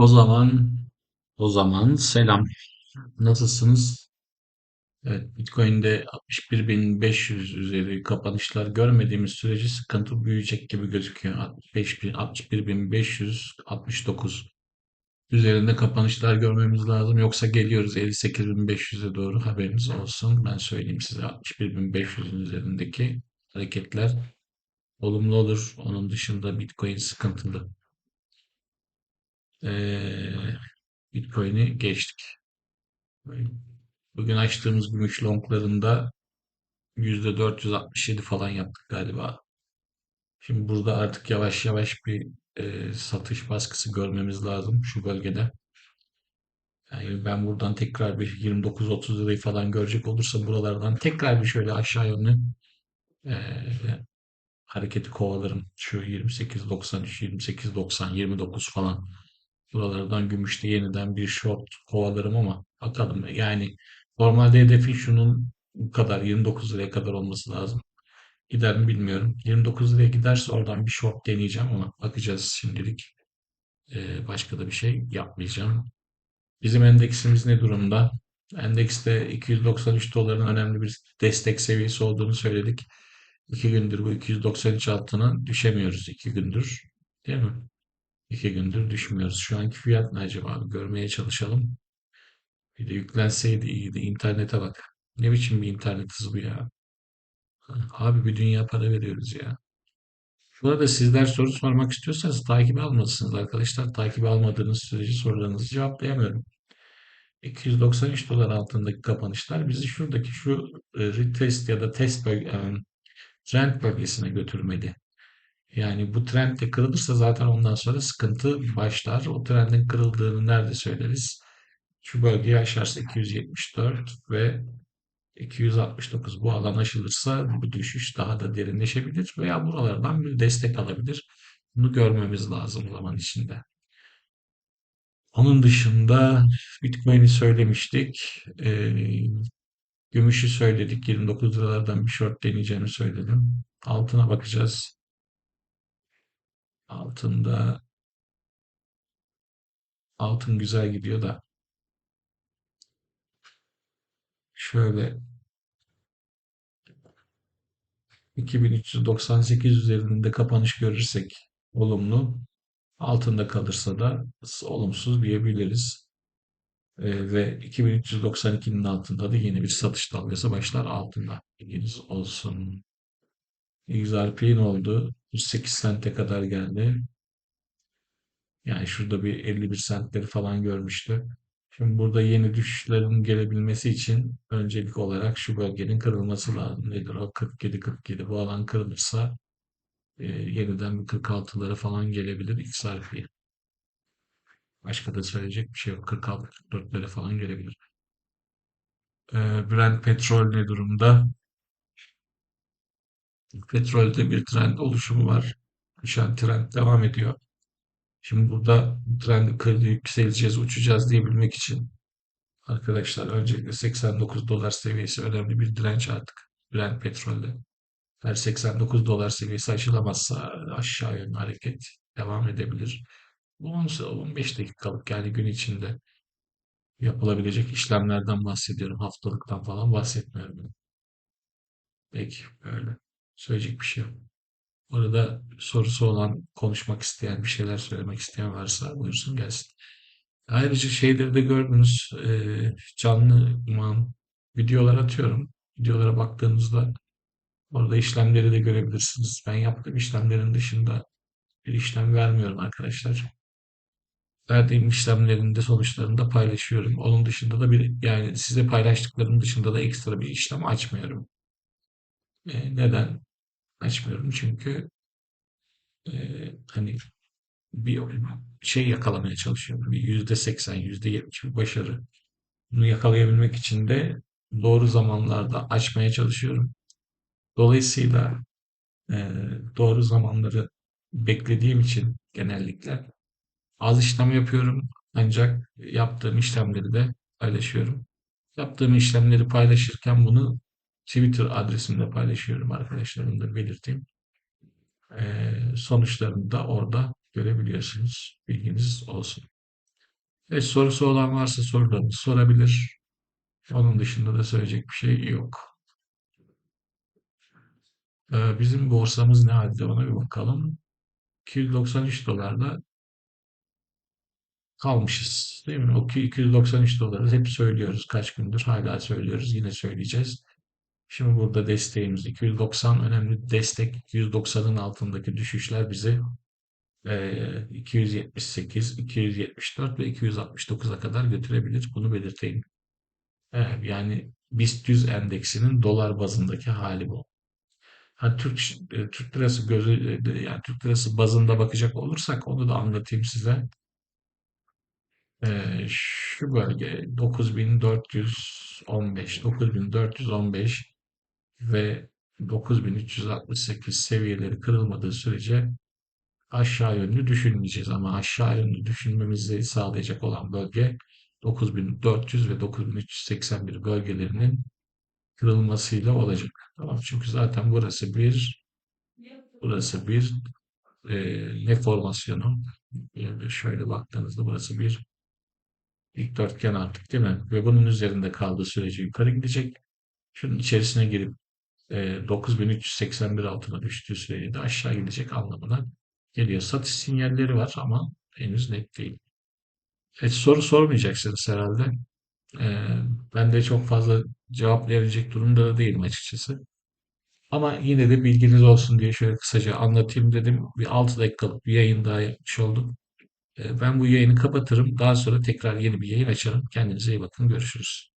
O zaman o zaman selam. Nasılsınız? Evet, Bitcoin'de 61.500 üzeri kapanışlar görmediğimiz sürece sıkıntı büyüyecek gibi gözüküyor. 65.000, 61.569 üzerinde kapanışlar görmemiz lazım. Yoksa geliyoruz 58.500'e doğru haberiniz olsun. Ben söyleyeyim size 61.500'ün üzerindeki hareketler olumlu olur. Onun dışında Bitcoin sıkıntılı. Bitcoin'i geçtik. Bugün açtığımız gümüş longlarında %467 falan yaptık galiba. Şimdi burada artık yavaş yavaş bir e, satış baskısı görmemiz lazım şu bölgede. Yani ben buradan tekrar bir 29-30 lirayı falan görecek olursa buralardan tekrar bir şöyle aşağı yönlü e, hareketi kovalarım. Şu 28.93, 28.90, 29 falan. Buralardan gümüşte yeniden bir short kovalarım ama bakalım. Yani normalde hedefi şunun bu kadar 29 liraya kadar olması lazım. Gider mi bilmiyorum. 29 liraya giderse oradan bir short deneyeceğim ama bakacağız şimdilik. Ee, başka da bir şey yapmayacağım. Bizim endeksimiz ne durumda? Endekste 293 doların önemli bir destek seviyesi olduğunu söyledik. İki gündür bu 293 altına düşemiyoruz. iki gündür. Değil mi? İki gündür düşmüyoruz. Şu anki fiyat ne acaba? Görmeye çalışalım. Bir de yüklenseydi iyiydi. İnternete bak. Ne biçim bir internet hızı bu ya? Abi bir dünya para veriyoruz ya. Burada sizler soru sormak istiyorsanız takibi almalısınız arkadaşlar. Takibi almadığınız sürece sorularınızı cevaplayamıyorum. 293 dolar altındaki kapanışlar bizi şuradaki şu e, retest ya da test bölge, trend bölgesine götürmeli. Yani bu trend de kırılırsa zaten ondan sonra sıkıntı başlar. O trendin kırıldığını nerede söyleriz? Şu bölgeyi aşarsa 274 ve 269 bu alan aşılırsa bu düşüş daha da derinleşebilir veya buralardan bir destek alabilir. Bunu görmemiz lazım zaman içinde. Onun dışında Bitcoin'i söylemiştik. Ee, gümüşü söyledik. 29 liralardan bir short deneyeceğimi söyledim. Altına bakacağız. Altında altın güzel gidiyor da şöyle 2398 üzerinde kapanış görürsek olumlu. Altında kalırsa da olumsuz diyebiliriz. Ee, ve 2392'nin altında da yeni bir satış dalgası başlar altında. Bilginiz olsun. XRP ne oldu? 108 sente kadar geldi. Yani şurada bir 51 sentleri falan görmüştü. Şimdi burada yeni düşüşlerin gelebilmesi için öncelik olarak şu bölgenin kırılması lazım. Nedir o? 47-47. Bu alan kırılırsa e, yeniden bir 46'lara falan gelebilir XRP. Başka da söyleyecek bir şey yok. 46-44'lere falan gelebilir. E, Brent petrol ne durumda? Petrolde bir trend oluşumu var. Düşen trend devam ediyor. Şimdi burada bu trendi kırdı yükseleceğiz, uçacağız diyebilmek için arkadaşlar öncelikle 89 dolar seviyesi önemli bir direnç artık Brent petrolde. Her 89 dolar seviyesi aşılamazsa aşağı yönlü hareket devam edebilir. Bu 15 dakikalık yani gün içinde yapılabilecek işlemlerden bahsediyorum. Haftalıktan falan bahsetmiyorum. Peki böyle. Söyleyecek bir şey yok. Orada sorusu olan, konuşmak isteyen, bir şeyler söylemek isteyen varsa buyursun gelsin. Ayrıca şeyleri de gördünüz. E, canlı iman videolar atıyorum. Videolara baktığınızda orada işlemleri de görebilirsiniz. Ben yaptığım işlemlerin dışında bir işlem vermiyorum arkadaşlar. Verdiğim işlemlerin de sonuçlarını da paylaşıyorum. Onun dışında da bir yani size paylaştıklarım dışında da ekstra bir işlem açmıyorum. E, neden? Açmıyorum çünkü e, hani bir şey yakalamaya çalışıyorum. Bir yüzde seksen, yüzde yetmiş bir başarı. Bunu yakalayabilmek için de doğru zamanlarda açmaya çalışıyorum. Dolayısıyla e, doğru zamanları beklediğim için genellikle az işlem yapıyorum. Ancak yaptığım işlemleri de paylaşıyorum. Yaptığım işlemleri paylaşırken bunu Twitter adresimde paylaşıyorum arkadaşlarım da belirteyim. Ee, sonuçlarını da orada görebiliyorsunuz. Bilginiz olsun. E, sorusu olan varsa sorularını sorabilir. Onun dışında da söyleyecek bir şey yok. Ee, bizim borsamız ne halde ona bir bakalım. 293 dolarda kalmışız. Değil mi? O 293 doları hep söylüyoruz. Kaç gündür hala söylüyoruz. Yine söyleyeceğiz. Şimdi burada desteğimiz 290 önemli destek. 290'ın altındaki düşüşler bizi eee, 278, 274 ve 269'a kadar götürebilir. Bunu belirteyim. Evet, yani BIST 100 endeksinin dolar bazındaki hali bu. Ha, Türk e, Türk lirası gözü e, yani Türk lirası bazında bakacak olursak onu da anlatayım size. Ee, şu bölge 9415, 9415 ve 9368 seviyeleri kırılmadığı sürece aşağı yönlü düşünmeyeceğiz ama aşağı yönlü düşünmemizi sağlayacak olan bölge 9400 ve 9381 bölgelerinin kırılmasıyla olacak. Tamam çünkü zaten burası bir burası bir e, ne formasyonu? Yani şöyle baktığınızda burası bir dikdörtgen artık değil mi? Ve bunun üzerinde kaldığı sürece yukarı gidecek. Şunun içerisine girip e, 9381 altına düştüğü sürece de aşağı gidecek anlamına geliyor. Satış sinyalleri var ama henüz net değil. Evet, soru sormayacaksınız herhalde. E, ben de çok fazla cevap verecek durumda da değilim açıkçası. Ama yine de bilginiz olsun diye şöyle kısaca anlatayım dedim. Bir 6 dakikalık bir yayın daha yapmış oldum. E, ben bu yayını kapatırım. Daha sonra tekrar yeni bir yayın açarım. Kendinize iyi bakın. Görüşürüz.